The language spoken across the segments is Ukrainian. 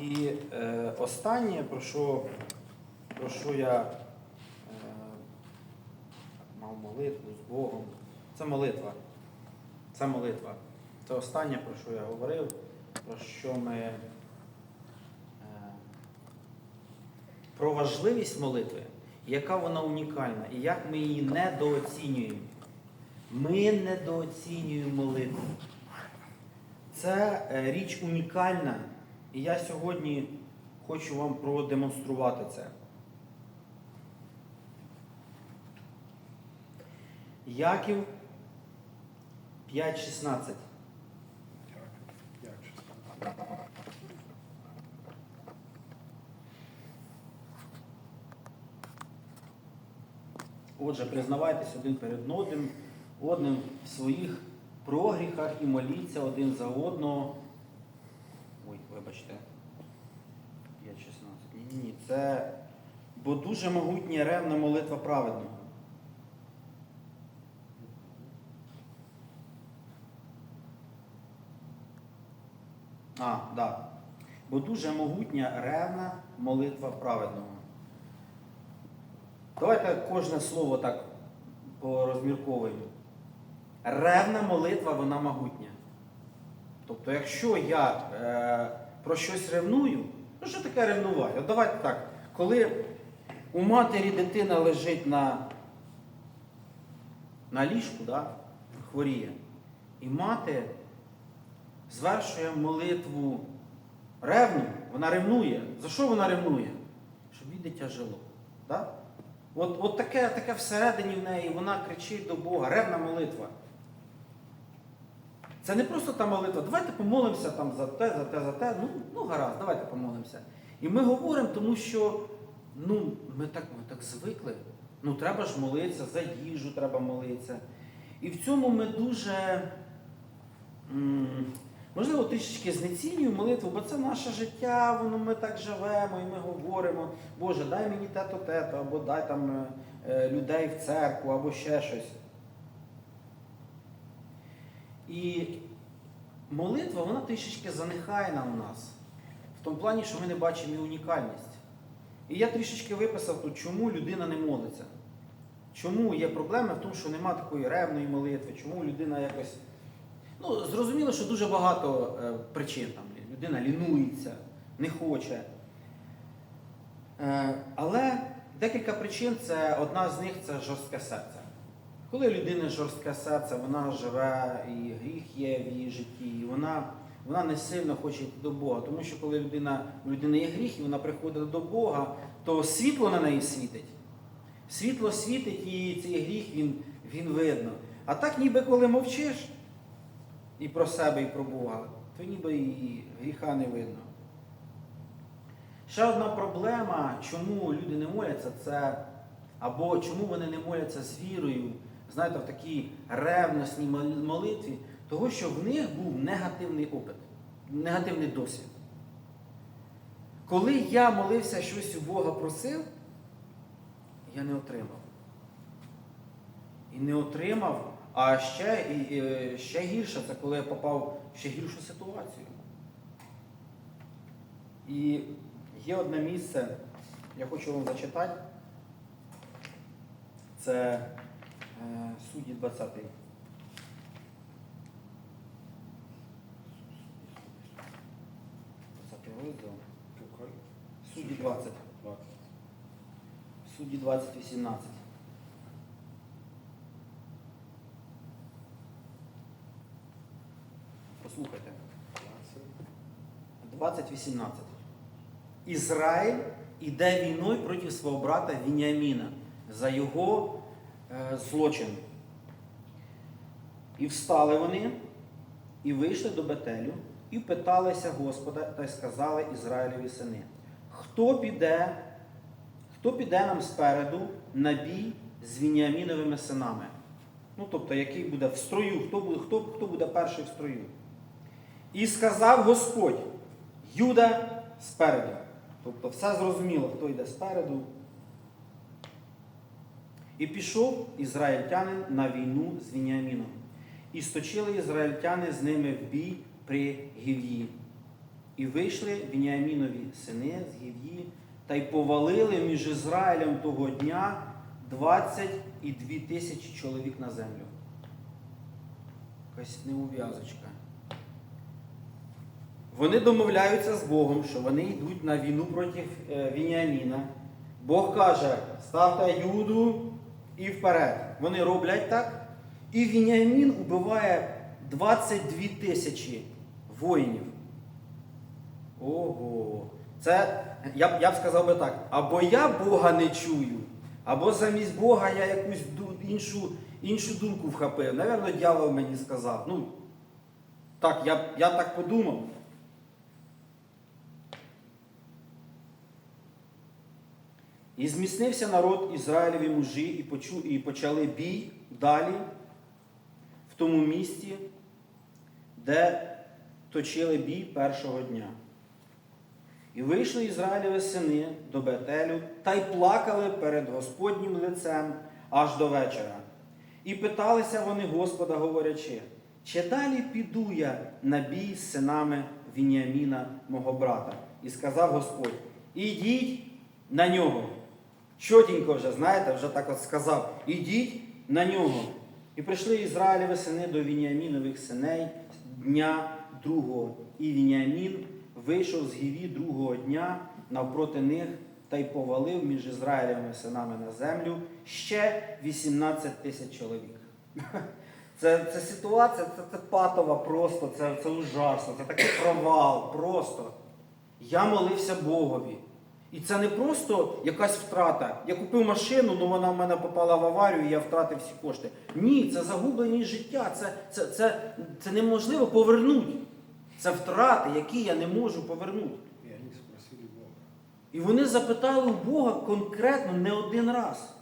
І е, останнє, про що, про що я е, мав молитву з Богом, це молитва. Це молитва. Це останнє, про що я говорив, про що ми. Е, про важливість молитви, яка вона унікальна, і як ми її недооцінюємо. Ми недооцінюємо молитву. Це е, річ унікальна, і я сьогодні хочу вам продемонструвати це. Яків 5.16. Отже, признавайтесь один перед одним, одним в своїх прогріхах і моліться один за одного. Ой, вибачте. 5.16. Ні, ні. Це бо дуже могутня ревна молитва праведного. А, так. Да. Бо дуже могутня ревна молитва праведного. Давайте кожне слово так порозмірковуємо. Ревна молитва, вона могутня. Тобто, якщо я е, про щось ревную, ну що таке ревнувати? От давайте так. Коли у матері дитина лежить на, на ліжку, да, хворіє, і мати звершує молитву ревну, вона ревнує. За що вона ревнує? Щоб її дитя жило. Да? От, от таке, таке всередині в неї, вона кричить до Бога, ревна молитва. Це не просто та молитва. Давайте помолимося там за те, за те, за те. Ну, ну гаразд, давайте помолимося. І ми говоримо, тому що ну, ми так, ми так звикли. Ну, треба ж молитися, за їжу треба молитися. І в цьому ми дуже, можливо, трішечки знецінюємо молитву, бо це наше життя, воно ми так живемо, і ми говоримо, Боже, дай мені те-то, те-то, або дай там е, людей в церкву, або ще щось. І молитва, вона трішечки занехайна у нас. В тому плані, що ми не бачимо і унікальність. І я трішечки виписав тут, чому людина не молиться. Чому є проблеми в тому, що нема такої ревної молитви, чому людина якось. Ну, зрозуміло, що дуже багато е, причин. Там. Людина лінується, не хоче. Е, але декілька причин, це одна з них це жорстке серце. Коли у людини жорстке серце, вона живе, і гріх є в її житті, і вона, вона не сильно хоче йти до Бога. Тому що коли людина, у людини є гріх, і вона приходить до Бога, то світло на неї світить. Світло світить, і цей гріх він, він видно. А так, ніби коли мовчиш і про себе, і про Бога, то ніби і гріха не видно. Ще одна проблема, чому люди не моляться, це або чому вони не моляться з вірою, знаєте, в такій ревностній молитві, того, що в них був негативний опит, негативний досвід. Коли я молився щось у Бога просив, я не отримав. І не отримав, а ще, і, ще гірше, це коли я попав в ще гіршу ситуацію. І є одне місце, я хочу вам зачитати. Це судді 20. розділ. Судді 20. Судді 20, 18. Послухайте. 20.18. Ізраїль іде війною проти свого брата Вініаміна за його е, злочин. І встали вони, і вийшли до Бетелю, і питалися Господа, та й сказали Ізраїлеві сини, хто піде, хто піде нам спереду на бій з Вініаміновими синами? Ну, тобто, який буде в строю, хто буде, хто, хто буде перший в строю? І сказав Господь, Юда спереду. Тобто все зрозуміло, хто йде спереду. І пішов ізраїльтянин на війну з Вініаміном. І сточили ізраїльтяни з ними в бій при Гів'ї. І вийшли Вініамінові сини з Гів'ї та й повалили між Ізраїлем того дня 22 тисячі чоловік на землю. Якась неув'язочка. Вони домовляються з Богом, що вони йдуть на війну проти е, Вініаміна. Бог каже, ставте Юду і вперед. Вони роблять так. І Вініамін убиває 22 тисячі воїнів. Ого. Це, я, я б сказав би так, або я Бога не чую, або замість Бога я якусь іншу, іншу думку вхопив. Навірно, дьявол мені сказав. Ну, так, я, я так подумав. І зміцнився народ Ізраїлеві мужі, і, почали бій далі в тому місті, де точили бій першого дня. І вийшли Ізраїлеві сини до Бетелю та й плакали перед Господнім лицем аж до вечора. І питалися вони Господа, говорячи, чи далі піду я на бій з синами Вініаміна, мого брата? І сказав Господь: ідіть на нього. Чотенько вже, знаєте, вже так от сказав: ідіть на нього. І прийшли Ізраїлеві сини до Вініамінових синей дня другого. І Вініамін вийшов з Гіві другого дня навпроти них та й повалив між Ізраїлевими синами на землю ще 18 тисяч чоловік. Це, це ситуація, це, це патова просто, це, це ужасно, це такий провал, просто. Я молився Богові. І це не просто якась втрата. Я купив машину, але вона в мене попала в аварію, і я втратив всі кошти. Ні, це загублені життя, це, це, це, це неможливо повернути. Це втрати, які я не можу повернути. І вони запитали у Бога конкретно не один раз.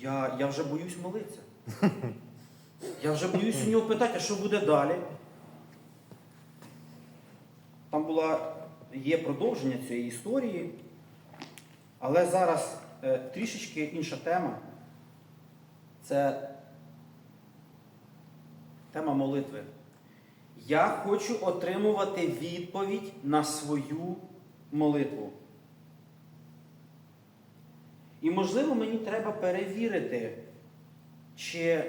Я, я вже боюсь молитися. Я вже боюсь у нього питати, а що буде далі. Там була, є продовження цієї історії, але зараз е, трішечки інша тема. Це тема молитви. Я хочу отримувати відповідь на свою молитву. І, можливо, мені треба перевірити, чи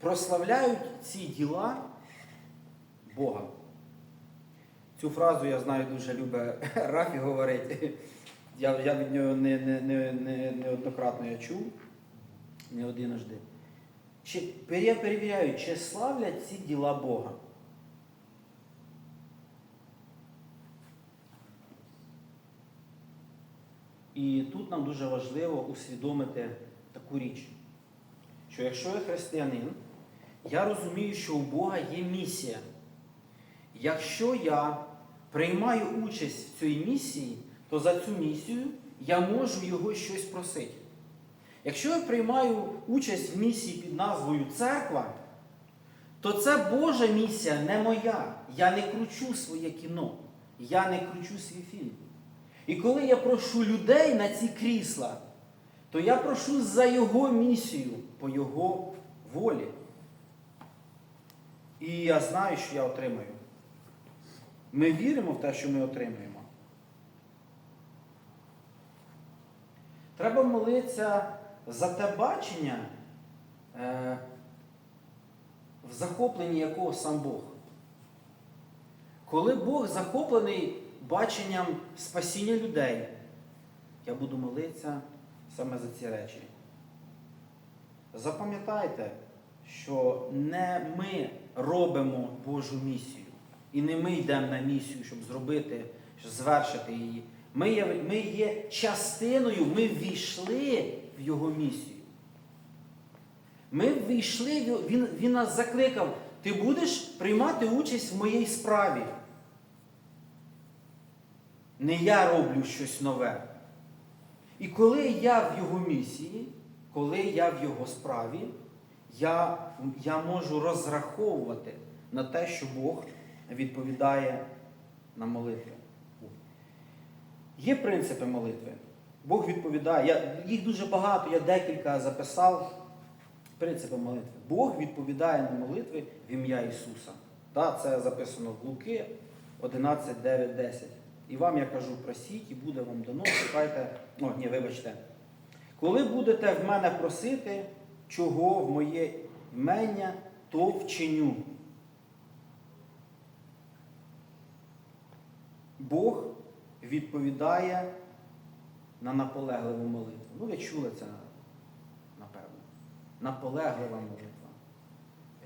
прославляють ці діла Бога. Цю фразу я знаю дуже любить Рафі говорити. Я, я від нього не, не, не, не, неоднократно я чув, не одиножди. Чи я перевіряю, чи славлять ці діла Бога? І тут нам дуже важливо усвідомити таку річ, що якщо я християнин, я розумію, що у Бога є місія. Якщо я приймаю участь в цій місії, то за цю місію я можу його щось просити. Якщо я приймаю участь в місії під назвою Церква, то це Божа місія, не моя. Я не кручу своє кіно, я не кручу свій фільм. І коли я прошу людей на ці крісла, то я прошу за Його місію, по Його волі. І я знаю, що я отримаю. Ми віримо в те, що ми отримаємо. Треба молитися за те бачення, е, в захопленні якого сам Бог. Коли Бог захоплений баченням спасіння людей, я буду молитися саме за ці речі. Запам'ятайте, що не ми робимо Божу місію. І не ми йдемо на місію, щоб зробити, щоб звершити її. Ми є, ми є частиною, ми ввійшли в Його місію. Ми ввійшли, він, він нас закликав, ти будеш приймати участь в моїй справі. Не я роблю щось нове. І коли я в його місії, коли я в його справі, я, я можу розраховувати на те, що Бог відповідає на молитви. Є принципи молитви. Бог відповідає. Я, їх дуже багато, я декілька записав. Принципи молитви. Бог відповідає на молитви в ім'я Ісуса. Так, це записано в Луки, 11, 9, 10. І вам я кажу, просіть, і буде вам дано, шукайте. О, ні, вибачте. Коли будете в мене просити, чого в моє імення, то вчиню. Бог відповідає на наполегливу молитву. Ну, ви чули це, напевно. Наполеглива молитва.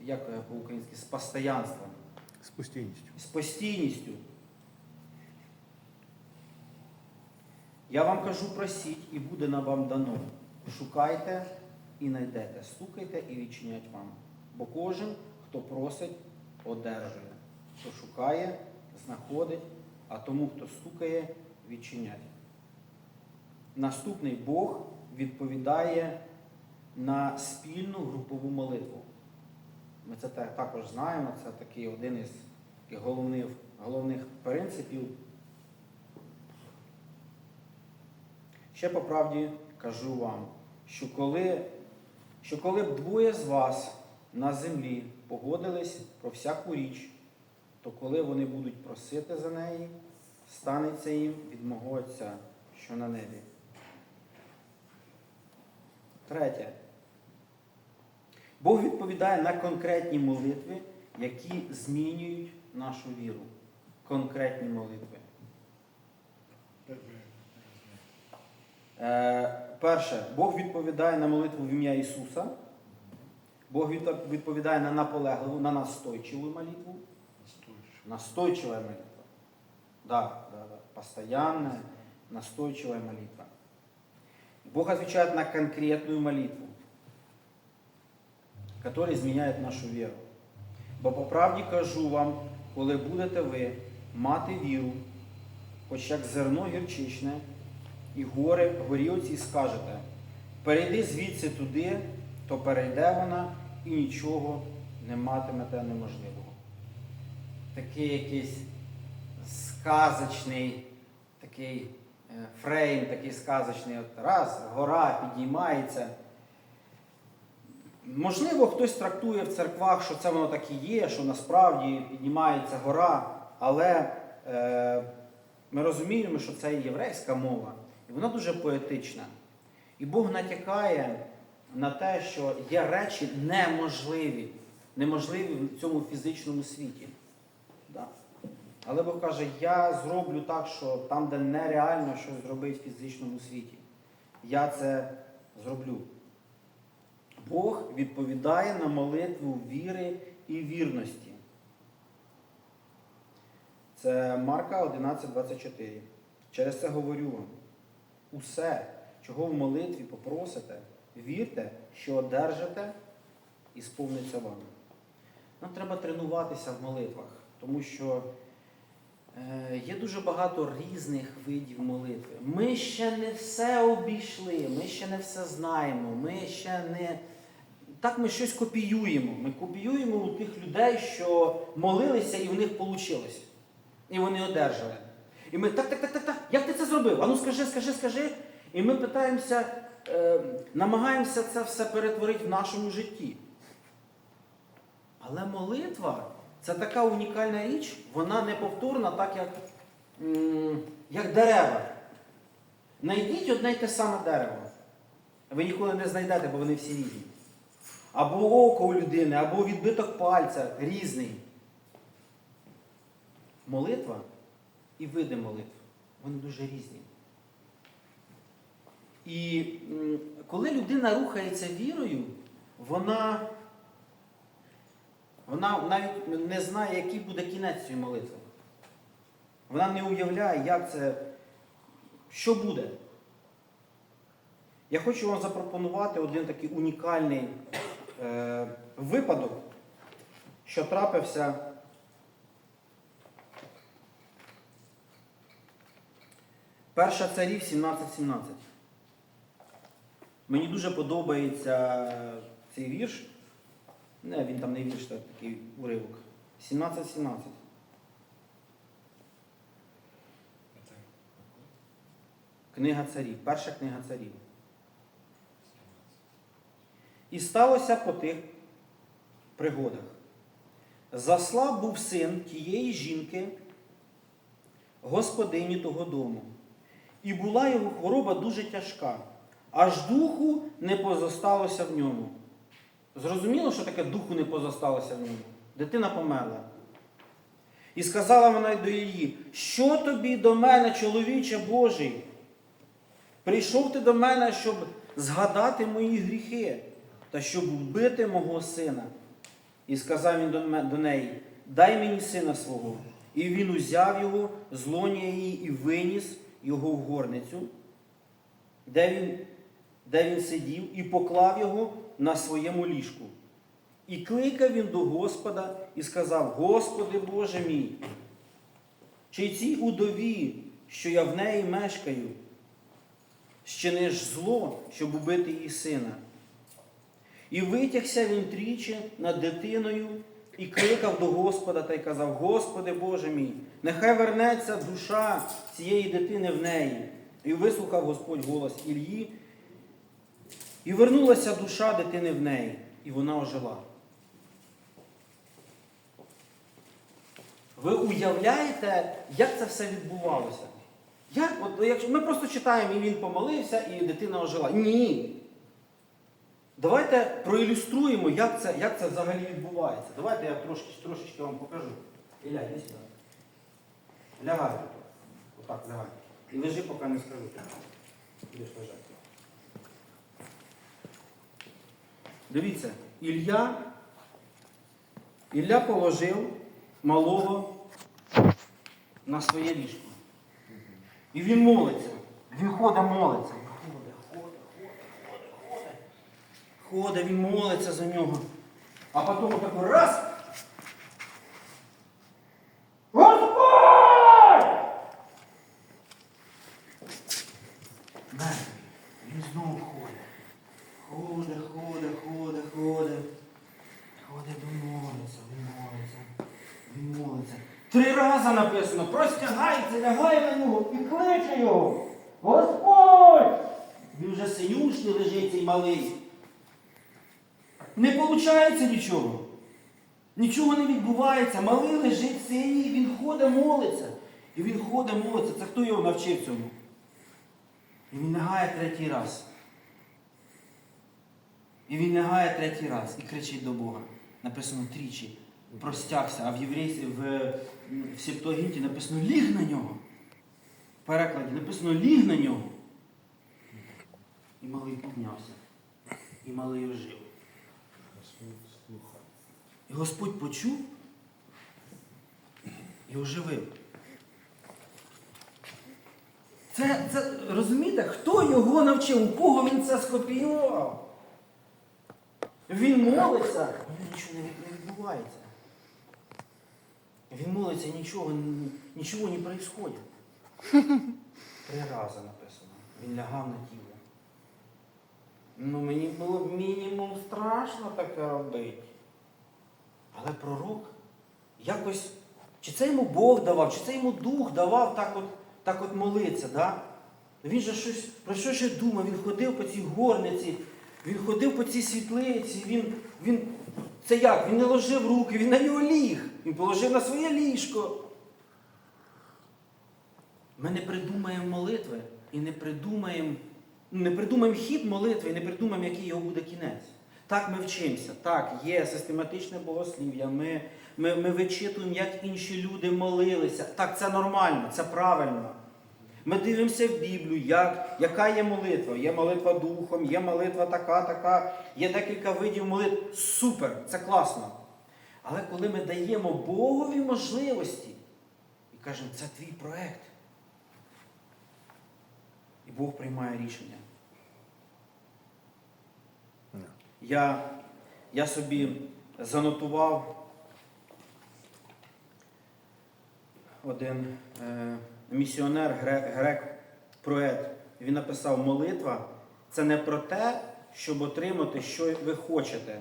Як е, по-українськи? З постоянством, З постійністю. з постійністю. Я вам кажу, просіть, і буде на вам дано. Шукайте і знайдете, стукайте і відчинять вам. Бо кожен, хто просить, одержує. Хто шукає, знаходить, а тому, хто стукає, відчинять. Наступний Бог відповідає на спільну групову молитву. Ми це також знаємо, це такий один із головних, головних принципів. Ще по правді кажу вам, що коли, що коли б двоє з вас на землі погодились про всяку річ, то коли вони будуть просити за неї, станеться їм від мого Отця, що на небі. Третє. Бог відповідає на конкретні молитви, які змінюють нашу віру. Конкретні молитви. Е, перше, Бог відповідає на молитву в ім'я Ісуса. Бог відповідає на наполегливу, на настойчиву молитву. Настойчивая молитва. Да, да, да. Постоянная, настойчивая молитва. Бог отвечает на конкретную молитву, которая изменяет нашу віру. Бо по правді кажу вам, коли будете ви мати віру, хоч як зерно гірчичне, і гори горілці, і скажете, перейди звідси туди, то перейде вона і нічого не матимете неможливого. Такий якийсь сказочний такий е, фрейм, такий сказочний, от раз, гора підіймається. Можливо, хтось трактує в церквах, що це воно так і є, що насправді піднімається гора, але е, ми розуміємо, що це єврейська мова, і вона дуже поетична. І Бог натякає на те, що є речі неможливі, неможливі в цьому фізичному світі. Але Бог каже, я зроблю так, що там, де нереально щось зробити в фізичному світі, я це зроблю. Бог відповідає на молитву віри і вірності. Це Марка 11.24. Через це говорю вам. Усе, чого в молитві попросите, вірте, що одержите і сповниться вам. Нам треба тренуватися в молитвах, тому що є дуже багато різних видів молитви. Ми ще не все обійшли, ми ще не все знаємо, ми ще не. Так ми щось копіюємо. Ми копіюємо у тих людей, що молилися і в них вийшло. І вони одержали. І ми так, так, так, так, так, як ти це зробив? Ану скажи, скажи, скажи. І ми питаємося, е, намагаємося це все перетворити в нашому житті. Але молитва це така унікальна річ, вона неповторна, так як, як дерева. Найдіть одне й те саме дерево. Ви ніколи не знайдете, бо вони всі різні. Або око у людини, або відбиток пальця різний. Молитва і види молитв, вони дуже різні. І коли людина рухається вірою, вона, вона навіть не знає, який буде кінець цієї молитви. Вона не уявляє, як це, що буде. Я хочу вам запропонувати один такий унікальний е, випадок, що трапився. Перша царів 17.17. Мені дуже подобається цей вірш. Не, він там не вірш, так, такий уривок. 17.17. Книга царів. Перша книга царів. І сталося по тих пригодах. Заслав був син тієї жінки, господині того дому. І була його хвороба дуже тяжка, аж духу не позосталося в ньому. Зрозуміло, що таке духу не позосталося в ньому? Дитина померла. І сказала вона до її, що тобі до мене, чоловіче Божий? Прийшов ти до мене, щоб згадати мої гріхи та щоб вбити мого сина. І сказав він до до неї: Дай мені сина свого. І він узяв його з лоня її і виніс його в горницю, де він, де він сидів, і поклав його на своєму ліжку. І кликав він до Господа і сказав: Господи Боже мій, чи цій удові, що я в неї мешкаю, щиниш зло, щоб убити її сина. І витягся він тричі над дитиною і кликав до Господа та й казав: Господи Боже мій, нехай вернеться душа цієї дитини в неї. І вислухав Господь голос Ільї, і вернулася душа дитини в неї, і вона ожила. Ви уявляєте, як це все відбувалося? Як, от, якщо ми просто читаємо, і він помолився, і дитина ожила. Ні. Давайте проілюструємо, як це, як це взагалі відбувається. Давайте я трошки, трошечки вам покажу. Ілля, йди сюди. Лягай. Отак, лягай. І лежи, поки не скажу. Будеш лежати. Дивіться, Ілля, Ілля положив малого на своє ліжко. І він молиться. Він ходить, молиться. Ходить, він молиться за нього. А потім отако раз. Господь! Мертвий. Він знову ходить. Ходить, ходить, ходить, ходить. Ходить, він молиться, він молиться. Він молиться. Три написано, простягається, лягає на нього і кличе його. Господь! Він вже синюшний лежить цей малий. Не виходить нічого. Нічого не відбувається. Малий лежить синій, він ходить, молиться. І він ходить, молиться. Це хто його навчив цьому? І він лягає третій раз. І він лягає третій раз і кричить до Бога. Написано тричі. Простягся, а в єврействі в, в Септуагінті написано ліг на нього. В перекладі написано ліг на нього. І малий піднявся. І малий ожив. І Господь почув і оживив. Це, це розумієте, хто його навчив, у кого він це скопіював? Він молиться, нічого не відбувається. Він молиться, нічого, нічого не відбувається. Три рази написано. Він лягав на тіло. Ну, мені було б мінімум страшно таке робити. Але пророк якось, чи це йому Бог давав, чи це йому дух давав так от, так от молитися, да? Він же щось, про що ще думав? Він ходив по цій горниці, він ходив по цій світлиці, він, він, це як? Він не ложив руки, він на нього ліг. Він положив на своє ліжко. Ми не придумаємо молитви і не придумаємо, не придумаємо хід молитви і не придумаємо, який його буде кінець. Так ми вчимося. Так, є систематичне богослів'я. Ми, ми, ми вичитуємо, як інші люди молилися. Так, це нормально, це правильно. Ми дивимося в Біблію, як, яка є молитва. Є молитва духом, є молитва така, така, є декілька видів молитв. Супер, це класно. Але коли ми даємо Богові можливості і кажемо, це твій проект. І Бог приймає рішення. Я, я собі занотував один е, місіонер, грек, проет. Він написав: молитва це не про те, щоб отримати, що ви хочете.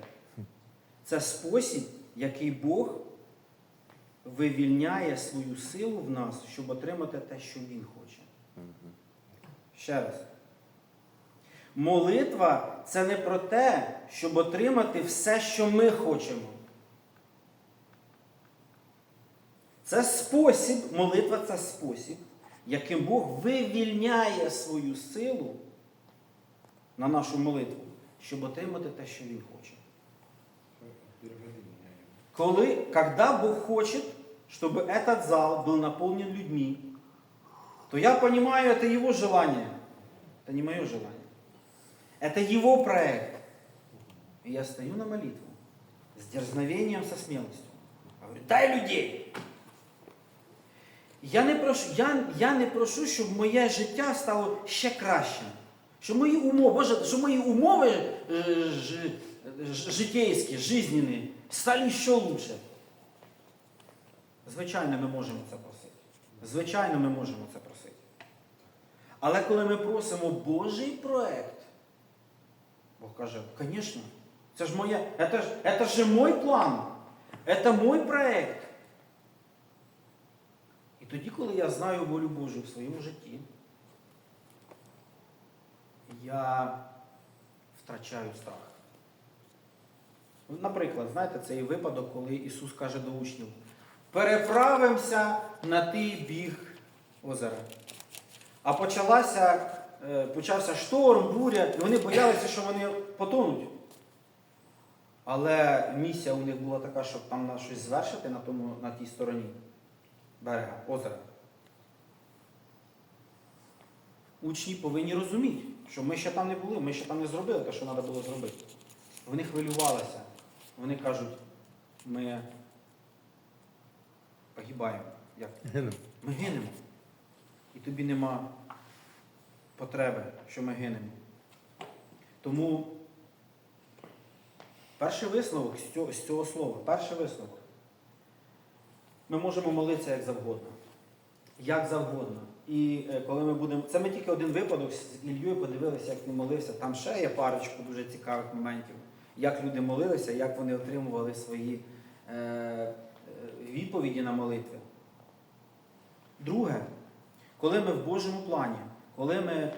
Це спосіб, який Бог вивільняє свою силу в нас, щоб отримати те, що Він хоче. Ще раз. Молитва це не про те, щоб отримати все, що ми хочемо. Це спосіб, молитва це спосіб, яким Бог вивільняє свою силу на нашу молитву, щоб отримати те, що Він хоче. Коли, когда Бог хочет, чтобы этот зал был наполнен людьми, то я понимаю, это Его желание. Это не мое желание. Это Его проект. И я стою на молитву с дерзновением, со смелостью. Говорю, дай людей. Я не прошу, я, я не прошу, щоб моє життя стало ще кращим. Щоб мої умови, Боже, щоб мої умови е, ж, житейські, жизненні, стали ще лучше. Звичайно, ми можемо це просити. Звичайно, ми можемо це просити. Але коли ми просимо Божий проект, Бог каже, звісно, це ж моє, це ж, це ж мой план, це мой проект. Тоді, коли я знаю волю Божу в своєму житті, я втрачаю страх. Наприклад, знаєте, цей випадок, коли Ісус каже до учнів, переправимося на той біг озера. А почалася, е, почався шторм, буря, і вони боялися, що вони потонуть. Але місія у них була така, щоб там щось звершити на, тому, на тій стороні берега, озера. Учні повинні розуміти, що ми ще там не були, ми ще там не зробили те, що треба було зробити. Вони хвилювалися. Вони кажуть, ми погибаємо. Як? Ми гинемо. І тобі нема потреби, що ми гинемо. Тому перший висновок з цього, з цього слова, перший висновок. Ми можемо молитися як завгодно. Як завгодно. І е, коли ми будемо. Це ми тільки один випадок з Ільєю подивилися, як він молився. Там ще є парочку дуже цікавих моментів, як люди молилися, як вони отримували свої е, е, відповіді на молитви. Друге, коли ми в Божому плані, коли ми е,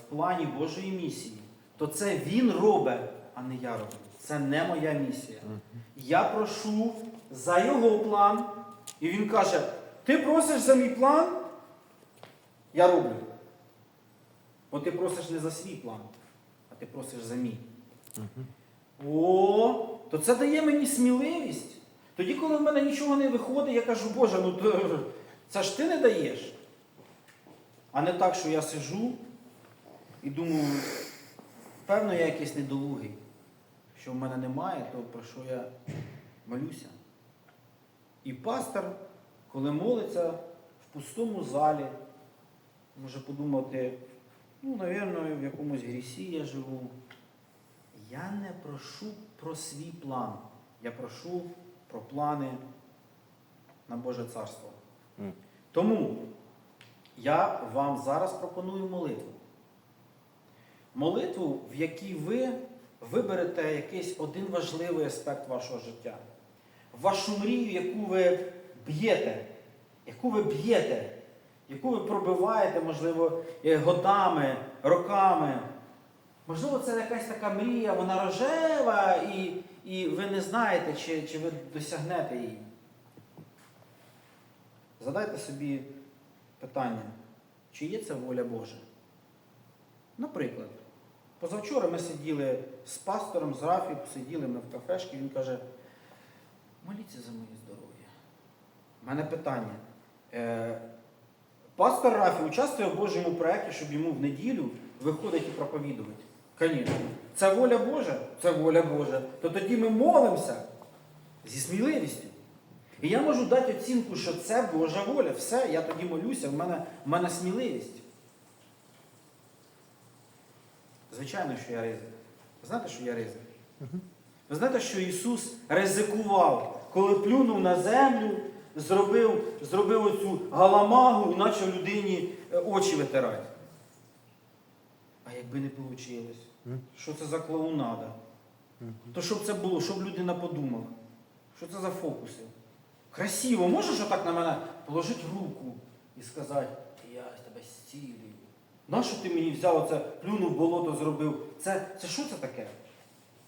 в плані Божої місії, то це Він робить, а не я роблю. Це не моя місія. Я прошу за його план, і він каже: ти просиш за мій план, я роблю. Бо ти просиш не за свій план, а ти просиш за мій. О, то це дає мені сміливість. Тоді, коли в мене нічого не виходить, я кажу, Боже, ну це ж ти не даєш. А не так, що я сижу і думаю, певно, я якийсь недолугий. Що в мене немає, то про що я молюся. І пастор, коли молиться в пустому залі, може подумати, ну, напевно, в якомусь грісі я живу. Я не прошу про свій план. Я прошу про плани на Боже Царство. Мгм. Тому я вам зараз пропоную молитву. Молитву, в якій ви виберете якийсь один важливий аспект вашого життя. Вашу мрію, яку ви б'єте, яку ви б'єте, яку ви пробиваєте, можливо, е, годами, роками. Можливо, це якась така мрія, вона рожева, і, і ви не знаєте, чи, чи ви досягнете її. Задайте собі питання, чи є це воля Божа? Наприклад, позавчора ми сиділи з пастором, з Рафі, сиділи ми в кафешці, він каже, моліться за моє здоров'я. У мене питання. Е, пастор Рафі участвує в Божому проєкті, щоб йому в неділю виходити і проповідувати. Звісно. Це воля Божа? Це воля Божа. То тоді ми молимося зі сміливістю. І я можу дати оцінку, що це Божа воля. Все, я тоді молюся, в мене, в мене сміливість. Звичайно, що я ризик. Знаєте, що я ризик? Ви знаєте, що Ісус ризикував, коли плюнув на землю, зробив, зробив оцю галамагу і почав людині е, очі витирати. А якби не вийшло, що це за клоунада? То щоб це було, щоб людина подумала, що це за фокуси? Красиво, можеш отак на мене положити руку і сказати, я тебе зцілюю. Нащо ти мені взяв оце, плюнув, болото зробив? Це, це що це таке?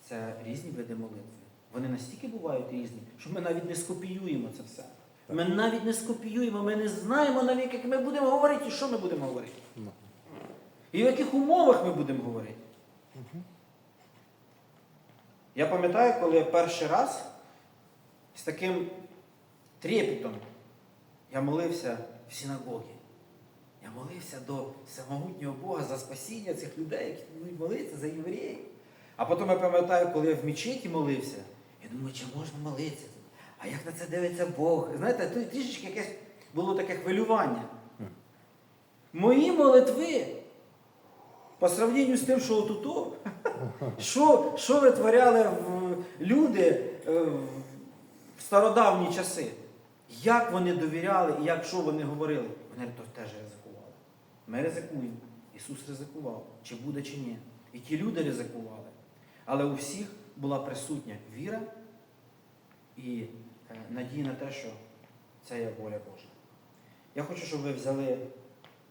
Це різні види молитви. Вони настільки бувають різні, що ми навіть не скопіюємо це все. Ми навіть не скопіюємо, ми не знаємо навіть, як ми будемо говорити і що ми будемо говорити. Ну. І в яких умовах ми будемо говорити. Я пам'ятаю, коли перший раз з таким трепетом я молився в синагогі. Я молився до всемогутнього Бога за спасіння цих людей, які будуть молитися за євреїв. А потім я пам'ятаю, коли я в мечеті молився, я думаю, чи можна молитися? А як на це дивиться Бог? Знаєте, тут трішечки якесь було таке хвилювання. Мої молитви по сравненню з тим, що отут, що, що витворяли люди е, в стародавні часи? Як вони довіряли і як що вони говорили? Вони то теж ризикували. Ми ризикуємо. Ісус ризикував, чи буде, чи ні. І ті люди ризикували. Але у всіх була присутня віра і е, надія на те, що це є воля Божа. Я хочу, щоб ви взяли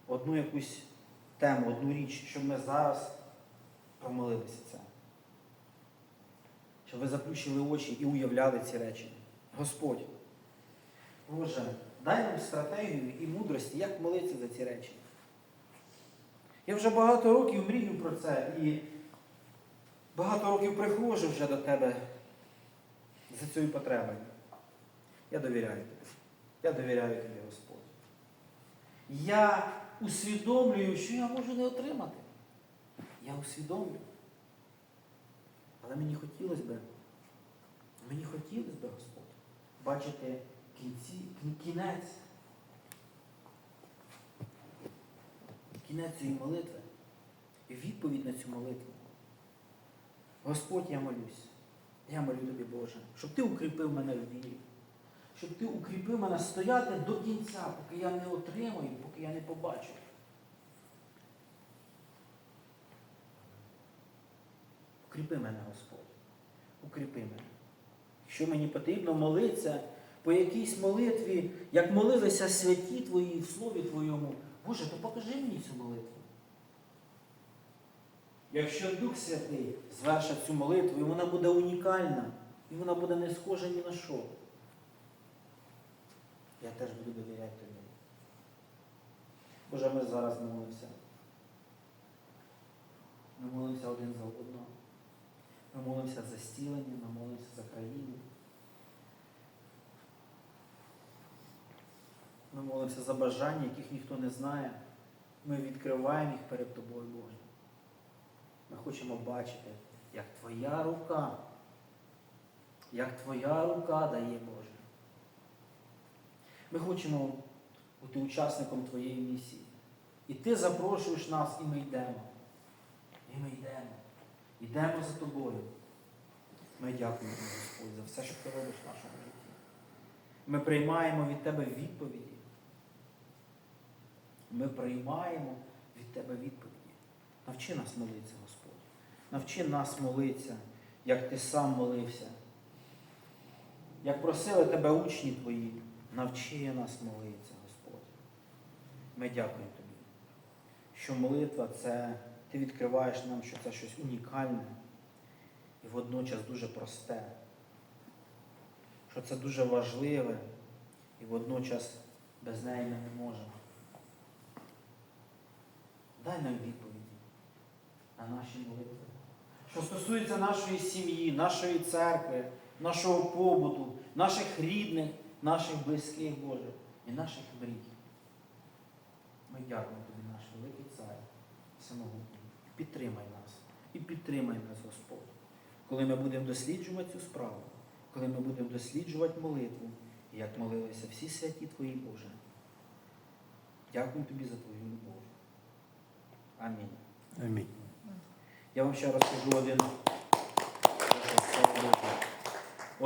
одну якусь тему, одну річ, щоб ми зараз промолилися це. Щоб ви заплющили очі і уявляли ці речі. Господь, Боже, дай нам стратегію і мудрості, як молитися за ці речі. Я вже багато років мрію про це і багато років приходжу вже до тебе за цією потребою. Я довіряю тобі. Я довіряю тобі, Господь. Я усвідомлюю, що я можу не отримати. Я усвідомлюю. Але мені хотілося б, мені хотілося б, Господь, бачити кінці, кінець. Кінець цієї молитви. І відповідь на цю молитву. Господь, я молюсь. Я молю тобі, Боже, щоб ти укріпив мене в вірі. Щоб ти укріпив мене стояти до кінця, поки я не отримаю, поки я не побачу. Укріпи мене, Господь. Укріпи мене. Якщо мені потрібно молитися по якійсь молитві, як молилися святі Твої в Слові Твоєму, Боже, то покажи мені цю молитву. Якщо Дух Святий звершить цю молитву, і вона буде унікальна, і вона буде не схожа ні на що, я теж буду довіряти тобі. Боже, ми зараз молимося. Ми молимося один за одного. Ми молимося за стілення, ми молимося за країну. Ми молимося за бажання, яких ніхто не знає. Ми відкриваємо їх перед Тобою, Боже. Ми хочемо бачити, як Твоя рука, як Твоя рука дає Боже. Ми хочемо бути учасником Твоєї місії. І Ти запрошуєш нас, і ми йдемо. І ми йдемо. Йдемо за тобою. Ми дякуємо Господь, за все, що ти робиш в нашому житті. Ми приймаємо від Тебе відповіді. Ми приймаємо від Тебе відповіді. Навчи нас молитися. Навчи нас молитися, як ти сам молився. Як просили тебе учні твої, навчи нас молитися, Господь. Ми дякуємо тобі, що молитва це ти відкриваєш нам, що це щось унікальне і водночас дуже просте, що це дуже важливе і водночас без неї ми не можемо. Дай нам відповіді на наші молитви. Що стосується нашої сім'ї, нашої церкви, нашого побуту, наших рідних, наших близьких, Боже, і наших мрій. Ми дякуємо тобі, наш великий цар, всемогутній. Підтримай нас і підтримай нас, Господь, коли ми будемо досліджувати цю справу, коли ми будемо досліджувати молитву, як молилися всі святі Твої Боже. Дякую тобі за твою любов. Амінь. Амінь. Я вам ще расскажу один. Слава Богу.